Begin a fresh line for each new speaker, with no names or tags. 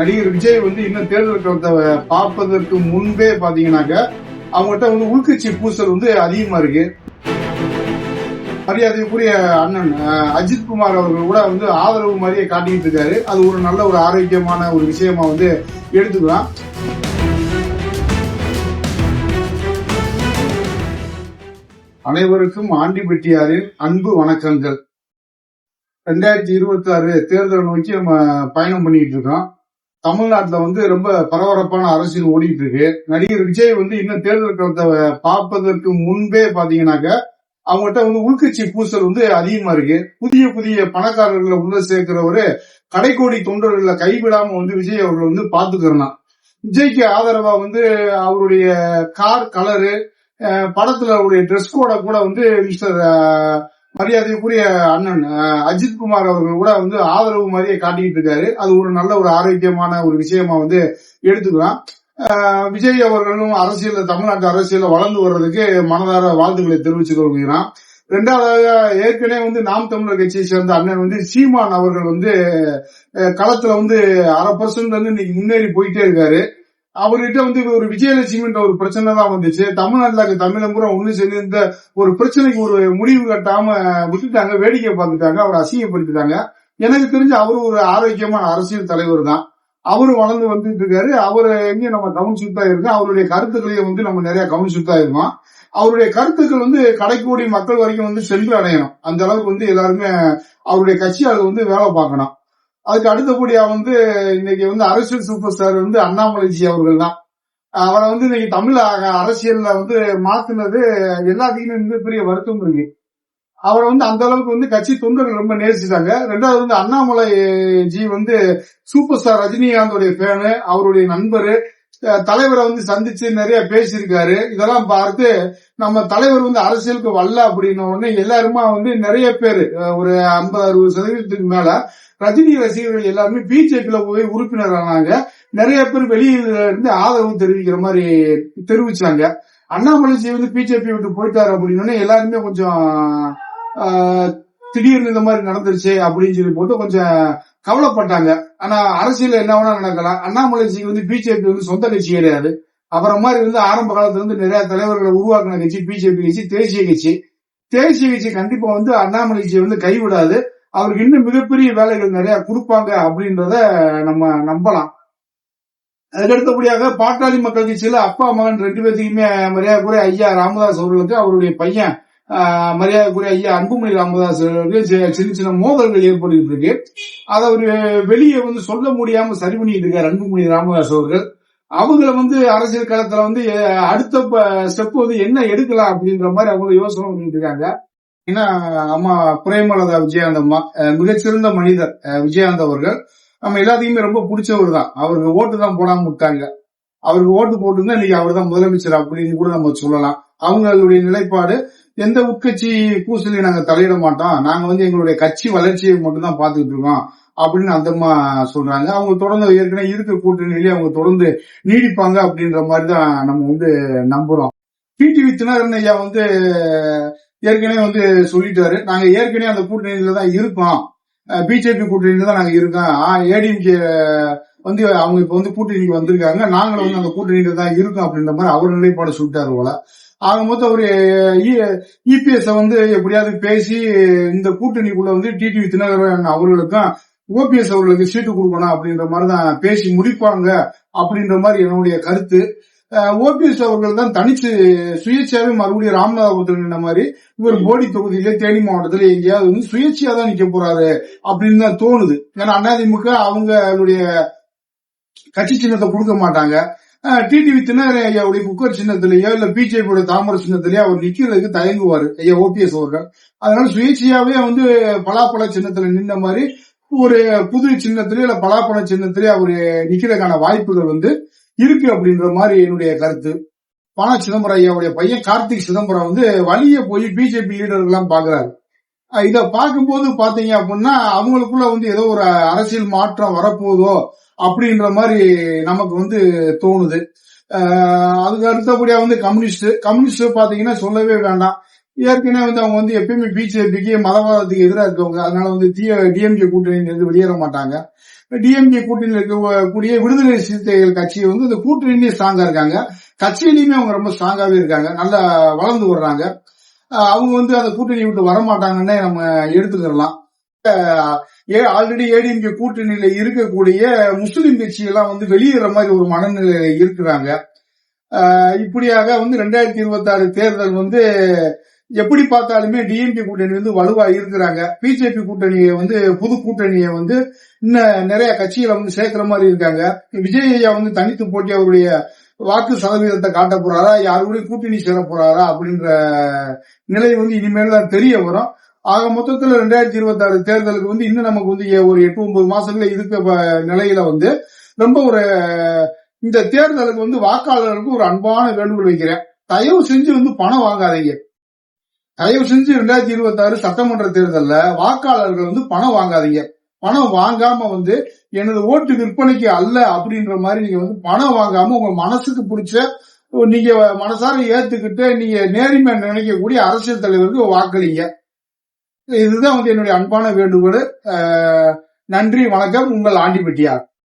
நடிகர் விஜய் வந்து இன்னும் தேர்தல் களத்தை பார்ப்பதற்கு முன்பே பாத்தீங்கன்னாக்க அவங்ககிட்ட வந்து உள்கட்சி பூசல் வந்து அதிகமா இருக்கு. மரியாதைக்குரிய அண்ணன் அஜித் குமார் அவர்கள் கூட வந்து ஆதரவு மாதிரியே காட்டிக்கிட்டு இருக்காரு. அது ஒரு நல்ல ஒரு ஆரோக்கியமான ஒரு விஷயமா வந்து எடுத்துக்கலாம். அனைவருக்கும் ஆண்டிபெட்டியாரின் அன்பு வணக்கங்கள். ரெண்டாயிரத்தி இருபத்தி ஆறு தேர்தல் நோக்கி நம்ம பயணம் பண்ணிட்டு இருக்கோம். தமிழ்நாட்டுல வந்து ரொம்ப பரபரப்பான அரசியல் ஓடிட்டு இருக்கு நடிகர் விஜய் வந்து இன்னும் தேர்தல் களத்தை பார்ப்பதற்கு முன்பே பாத்தீங்கன்னாக்க அவங்ககிட்ட வந்து உள்கட்சி பூசல் வந்து அதிகமா இருக்கு. புதிய புதிய பணக்காரர்களை உள்ள சேர்க்கிறவரு கடைக்கோடி தொண்டர்களை கைவிடாம வந்து விஜய் அவர்கள் வந்து பாத்துக்கிறனா விஜய்க்கு ஆதரவா வந்து அவருடைய கார் கலரு படத்துல அவருடைய ட்ரெஸ் கோட கூட வந்து மிஸ்டர் மரியாதைக்குரிய அண்ணன் அஜித் குமார் அவர்கள் கூட வந்து ஆதரவு மாதிரியே காட்டிக்கிட்டு இருக்காரு. அது ஒரு நல்ல ஒரு ஆரோக்கியமான ஒரு விஷயமா வந்து எடுத்துக்கலாம். விஜய் அவர்களும் அரசியல தமிழ்நாட்டு அரசியல வளர்ந்து வர்றதுக்கு மனதார வாழ்த்துக்களை தெரிவித்துக் கொள்கிறான். ரெண்டாவதாக ஏற்கனவே வந்து நாம் தமிழர் கட்சியை சேர்ந்த அண்ணன் வந்து சீமான் அவர்கள் வந்து களத்துல வந்து அரை பர்சன்ட் வந்து இன்னைக்கு முன்னேறி போயிட்டே இருக்காரு. அவர்கிட்ட வந்து ஒரு விஜயலட்சுமின்ற ஒரு பிரச்சனை தான் வந்துச்சு. தமிழ்நாட்டில் தமிழம் பூரா ஒண்ணு சேர்ந்து ஒரு பிரச்சனைக்கு ஒரு முடிவு கட்டாம விட்டுட்டாங்க. வேடிக்கை பார்த்துட்டாங்க. அவரை அசிங்கப்படுத்திட்டாங்க. எனக்கு தெரிஞ்சு அவரு ஒரு ஆரோக்கியமான அரசியல் தலைவர் தான். அவரு வளர்ந்து வந்துட்டு இருக்காரு. அவரு எங்கேயும் நம்ம கவனிச்சுட்டு தான் இருக்கோம். அவருடைய கருத்துக்களையும் வந்து நம்ம நிறைய கவனிச்சுட்டு தான் இருக்கோம். அவருடைய கருத்துக்கள் வந்து கடைக்கோடி மக்கள் வரைக்கும் வந்து சென்று அடையணும். அந்த அளவுக்கு வந்து எல்லாருமே அவருடைய கட்சியாளர் வந்து வேலை பார்க்கணும். அதுக்கு அடுத்தபடியா வந்து இன்னைக்கு வந்து அரசியல் சூப்பர் ஸ்டார் வந்து அண்ணாமலைஜி அவர்கள் தான் அவரை வந்து இன்னைக்கு தமிழ் அரசியல்ல வந்து மாத்தினது எல்லாத்துக்குமே பெரிய வருத்தம் இருக்கு. அவரை வந்து அந்த அளவுக்கு வந்து கட்சி தொண்டர்கள் ரொம்ப நேசிட்டாங்க ரெண்டாவது வந்து அண்ணாமலை ஜி வந்து சூப்பர் ஸ்டார் ரஜினிகாந்தோடைய பேனு அவருடைய நண்பரு. தலைவரை வந்து சந்திச்சு நிறைய பேசியிருக்காரு. இதெல்லாம் பார்த்து நம்ம தலைவர் வந்து அரசியலுக்கு வரல அப்படின்ன உடனே எல்லாருமா வந்து நிறைய பேர் ஒரு ஐம்பது அறுபது சதவீதத்துக்கு மேல ரஜினி ரசிகர்கள் எல்லாருமே பிஜேபியில போய் உறுப்பினர் ஆனாங்க. நிறைய பேர் வெளியில இருந்து ஆதரவு தெரிவிக்கிற மாதிரி தெரிவிச்சாங்க. அண்ணாமலைஜி வந்து பிஜேபி விட்டு போயிட்டாரு அப்படின்னு எல்லாருமே கொஞ்சம் திடீர்னு இந்த மாதிரி நடந்துருச்சு அப்படின்னு சொல்லி போட்டு கொஞ்சம் கவலைப்பட்டாங்க. ஆனா அரசியல் என்ன வேணா நடக்கலாம். அண்ணாமலைஜிக்கு வந்து பிஜேபி வந்து சொந்த கட்சி கிடையாது. அப்புறம் மாதிரி வந்து ஆரம்ப காலத்துல இருந்து நிறைய தலைவர்களை உருவாக்கின கட்சி பிஜேபி கட்சி தேசிய கட்சி. தேசிய கட்சி கண்டிப்பா வந்து அண்ணாமலைஜியை வந்து கைவிடாது. அவருக்கு இன்னும் மிகப்பெரிய வேலைகள் நிறைய கொடுப்பாங்க அப்படின்றத நம்ம நம்பலாம். அதுக்கடுத்தபடியாக பாட்டாளி மக்கள் கட்சியில அப்பா மகன் ரெண்டு பேர்த்துக்குமே மரியாதை மரியாதைக்குரிய ஐயா ராமதாஸ் அவர்களுக்கு அவருடைய பையன் மரியாதைக்குரிய ஐயா அன்புமணி ராமதாஸ் அவர்களுக்கு சின்ன சின்ன மோதல்கள் ஏற்பட்டு இருக்கு அதை அவர் வெளியே வந்து சொல்ல முடியாம சரி பண்ணிட்டு இருக்காரு அன்புமணி ராமதாஸ் அவர்கள். அவங்கள வந்து அரசியல் களத்துல வந்து அடுத்த ஸ்டெப் வந்து என்ன எடுக்கலாம் அப்படின்ற மாதிரி அவங்க யோசனை பண்ணிட்டு இருக்காங்க. ஏன்னா அம்மா பிரேமலதா விஜயாந்த் அம்மா மிகச்சிறந்த மனிதர் விஜயாந்த் அவர்கள். நம்ம எல்லாத்தையுமே ரொம்ப பிடிச்சவர் தான். அவருக்கு ஓட்டு தான் போடாம விட்டாங்க. அவருக்கு ஓட்டு போட்டுருந்தா இன்னைக்கு அவர் தான் முதலமைச்சர் அப்படின்னு கூட நம்ம சொல்லலாம். அவங்களுடைய நிலைப்பாடு எந்த உட்கட்சி கூசலையும் நாங்க தலையிட மாட்டோம். நாங்க வந்து எங்களுடைய கட்சி வளர்ச்சியை மட்டும்தான் பாத்துக்கிட்டு இருக்கோம் அப்படின்னு அந்தம்மா சொல்றாங்க. அவங்க தொடர்ந்து ஏற்கனவே இருக்க கூட்டணியிலேயே அவங்க தொடர்ந்து நீடிப்பாங்க அப்படின்ற மாதிரி தான் நம்ம வந்து நம்புறோம். டிடிவி தினகரன் ஐயா வந்து ஏற்கனவே வந்து சொல்லிட்டாரு. நாங்க ஏற்கனவே அந்த கூட்டணியில தான் இருக்கோம். பிஜேபி கூட்டணியில தான் நாங்க இருக்கோம். ஏடிஎம்கே வந்து அவங்க இப்ப வந்து கூட்டணிக்கு வந்திருக்காங்க. நாங்களும் வந்து அந்த கூட்டணியில தான் இருக்கோம் அப்படின்ற மாதிரி அவர் நிலைப்பாடு சொல்லிட்டாரு போல. ஆக மொத்தம் அவரு இபிஎஸ் வந்து எப்படியாவது பேசி இந்த கூட்டணிக்குள்ள வந்து டிடிவி தினகரன் அவர்களுக்கும் ஓபிஎஸ் அவர்களுக்கு சீட்டு கொடுக்கணும் அப்படின்ற மாதிரி தான் பேசி முடிப்பாங்க அப்படின்ற மாதிரி என்னுடைய கருத்து. ஓபிஎஸ் அவர்கள் தான் தனிச்சு சுயேட்சையாவே மறுபடியும் ராமநாதபுரத்தில் நின்ன மாதிரி இவர் போடி தொகுதியில தேனி மாவட்டத்துல எங்கேயாவது வந்து சுயேட்சையா தான் நிக்க போறாரு அப்படின்னு தான் தோணுது. ஏன்னா அதிமுக அவங்களுடைய கட்சி சின்னத்தை கொடுக்க மாட்டாங்க. டிடிவி தினகரன் ஐயாவுடைய குக்கர் சின்னத்திலேயோ இல்ல பிஜேபியோட தாமர சின்னத்திலேயோ அவர் நிக்கிறதுக்கு தயங்குவார். ஐயா ஓபிஎஸ் அவர்கள். அதனால சுயேட்சையாவே வந்து பலாப்பழ சின்னத்துல நின்ற மாதிரி ஒரு புது சின்னத்திலே இல்ல பலாப்பழ சின்னத்திலே அவர் நிக்கிறதுக்கான வாய்ப்புகள் வந்து இருக்கு அப்படின்ற மாதிரி என்னுடைய கருத்து. பண சிதம்பரம் ஐயாவுடைய பையன் கார்த்திக் சிதம்பரம் வந்து வழிய போய் பிஜேபி லீடர்கள்லாம் பாக்குறாரு இத பார்க்கும்போது பாத்தீங்க அப்படின்னா அவங்களுக்குள்ள வந்து ஏதோ ஒரு அரசியல் மாற்றம் வரப்போதோ அப்படின்ற மாதிரி நமக்கு வந்து தோணுது. அதுக்கு அடுத்தபடியா வந்து கம்யூனிஸ்ட். கம்யூனிஸ்ட் பாத்தீங்கன்னா சொல்லவே வேண்டாம். ஏற்கனவே வந்து அவங்க வந்து எப்பயுமே பிஜேபிக்கு மதவாதத்துக்கு எதிராக இருக்கவங்க. அதனால வந்து டிஎம்கே கூட்டணியில இருந்து வெளியேற மாட்டாங்க. டிஎம்கே கூட்டணியில் இருக்கக்கூடிய விடுதலை சிறுத்தைகள் கட்சி வந்து இந்த கூட்டணியிலேயே ஸ்ட்ராங்கா இருக்காங்க. கட்சியிலையுமே அவங்க ரொம்ப ஸ்ட்ராங்காவே இருக்காங்க. நல்லா வளர்ந்து வர்றாங்க. அவங்க வந்து அந்த கூட்டணி விட்டு வரமாட்டாங்கன்னே நம்ம ஏ ஆல்ரெடி ஏடிஎம்கே கூட்டணியில இருக்கக்கூடிய முஸ்லிம் கட்சியெல்லாம் வந்து வெளியேற மாதிரி ஒரு மனநிலையில இருக்கிறாங்க. இப்படியாக வந்து ரெண்டாயிரத்தி இருபத்தி ஆறு தேர்தல் வந்து எப்படி பார்த்தாலுமே டிஎம்கே கூட்டணி வந்து வலுவா இருக்கிறாங்க. பிஜேபி கூட்டணியை வந்து புது கூட்டணியை வந்து இன்னும் நிறைய கட்சிகளை வந்து சேர்க்கிற மாதிரி இருக்காங்க. விஜய் ஐயா வந்து தனித்து போட்டி அவருடைய வாக்கு சதவீதத்தை காட்ட போறாரா? யாரோடய கூட்டணி சேர போறாரா? அப்படின்ற நிலை வந்து இனிமேல் தான் தெரிய வரும். ஆக மொத்தத்துல ரெண்டாயிரத்தி இருபத்தி ஆறு தேர்தலுக்கு வந்து இன்னும் நமக்கு வந்து ஒரு எட்டு ஒன்பது மாசங்கள இருக்க ப- நிலையில வந்து ரொம்ப ஒரு இந்த தேர்தலுக்கு வந்து வாக்காளர்களுக்கு ஒரு அன்பான வேண்டுகோள் வைக்கிறேன். தயவு செஞ்சு வந்து பணம் வாங்காதீங்க. தயவு செஞ்சு ரெண்டாயிரத்தி இருபத்தி ஆறு சட்டமன்ற தேர்தலில் வாக்காளர்கள் வந்து பணம் வாங்காதீங்க. பணம் வாங்காம வந்து எனது ஓட்டு விற்பனைக்கு அல்ல அப்படின்ற மாதிரி நீங்க வந்து பணம் வாங்காம உங்க மனசுக்கு பிடிச்ச நீங்க மனசார ஏத்துக்கிட்டு நீங்க நேர்மை நினைக்கக்கூடிய அரசியல் தலைவருக்கு வாக்களிங்க. இதுதான் வந்து என்னுடைய அன்பான வேண்டுகோள். நன்றி வணக்கம். உங்கள் ஆண்டிபெட்டியார்.